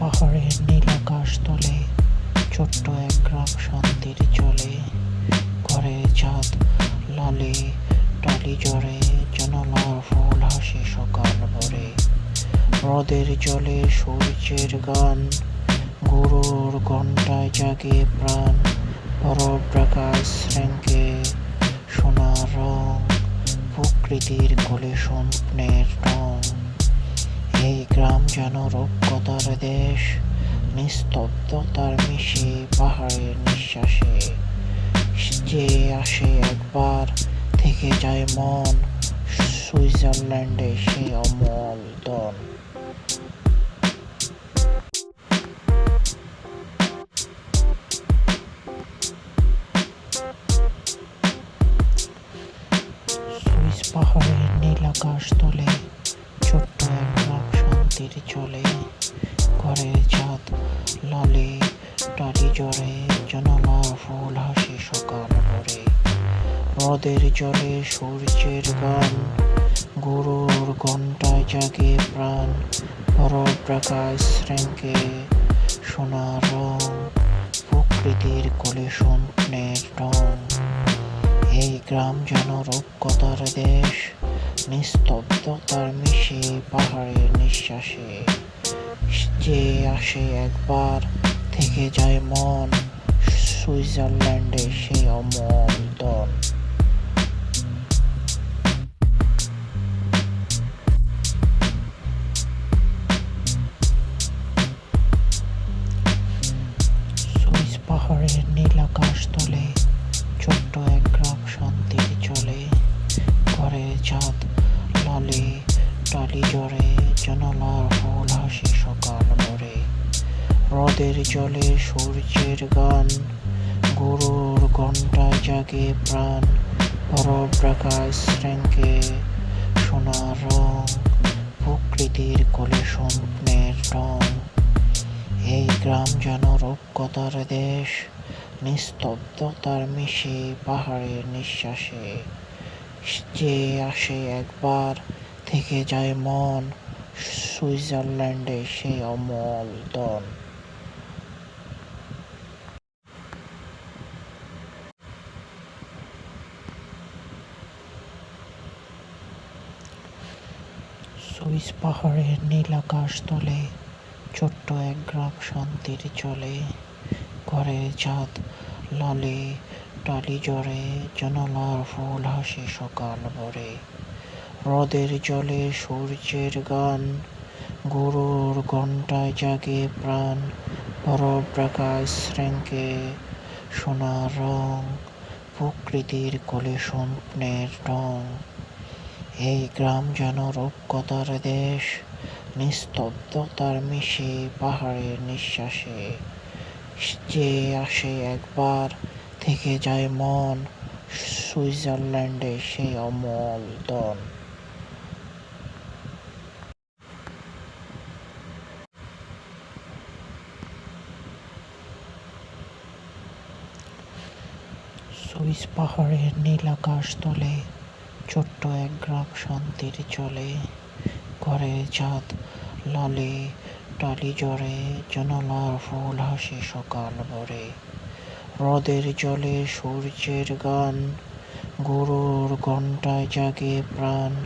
পাহাড়ের নীলাকাশ তলে, ছোট্ট এক গ্রাম শান্তির চলে ঘরে ছাদ লালে টালি জড়ে জানালার ফুল হাসি সকাল ভরে। হ্রদের জলে সূর্যের গান, গরুর ঘন্টায় জাগে প্রাণ বরফ প্রকাশ শ্রেঙ্কে সোনার রং, প্রকৃতির কোলে স্বপ্নের রং। এই গ্রাম যেন রূপকথার দেশ, নিস্তব্ধতার মিশে, পাহাড়ের নিঃশ্বাসে। যে আসে একবার থেকে যায় মন, সুইজারল্যান্ডে সে অমল সুইস পাহাড়ের নীল আকাশ তলে ছোট্ট এক শান্তির চলে ঘরের ছাদ লালে টালি জড়ে জানালার ফুল হাসি সকাল ভরে। হ্রদের জলে সূর্যের গান, গরুর ঘন্টায় জাগে প্রাণ পরপ্রকাশ শ্রেঙ্কে সোনার রং, প্রকৃতির কোলে স্বপ্নের রং এই গ্রাম যেন রূপকথার দেশ নিস্তব্ধতার মিশে পাহাড়ের নিঃশ্বাসে যে আসে একবার থেকে যায় মন, সুইজারল্যান্ডে সে অমল সুইস পাহাড়ের নীল আকাশ তলে ছোট্ট এক গ্রাম শান্তির চলে ঘরের ছাদ টালি জড়ে জানালার ফুল হাসি সকাল ভরে। হ্রদের জলে সূর্যের গান, গরুর ঘন্টায় জাগে প্রাণ পরপ্রকাশ শ্রেঙ্কে সোনার রং, প্রকৃতির কোলে স্বপ্নের রং। এই গ্রাম যেন রূপকথার দেশ, নিস্তব্ধতার মিশে পাহাড়ের নিঃশ্বাসে। যে আসে একবার থেকে যায় মন, সুইজারল্যান্ডে সে অমল দন। সুইস পাহাড়ের নীল আকাশ তলে ছোট্ট এক গ্রাম শান্তির চলে, ঘরের ছাদ লালে টালি জড়ে জানালার ফুল হাসি সকাল ভরে। হ্রদের জলে সূর্যের গান, গরুর ঘন্টায় জাগে প্রাণ পরপ্রকাশ শ্রেঙ্কে সোনার রং, প্রকৃতির কোলে স্বপ্নের রং এই গ্রাম যেন রূপকথার দেশ, নিস্তব্ধতার মিশে পাহাড়ের নিঃশ্বাসে। যে আসে একবার থেকে যায় মন। সুইজারল্যান্ডে সে অমল দন সুইস পাহাড়ের নীল আকাশ তলে ছোট্ট এক গ্রাম শান্তির চলে ঘরের ছাদ লালে, টালি জড়ে জানালার ফুল হাসি সকাল ভরে। হ্রদের জলে সূর্যের গান গরুর ঘণ্টায় জাগে প্রাণ।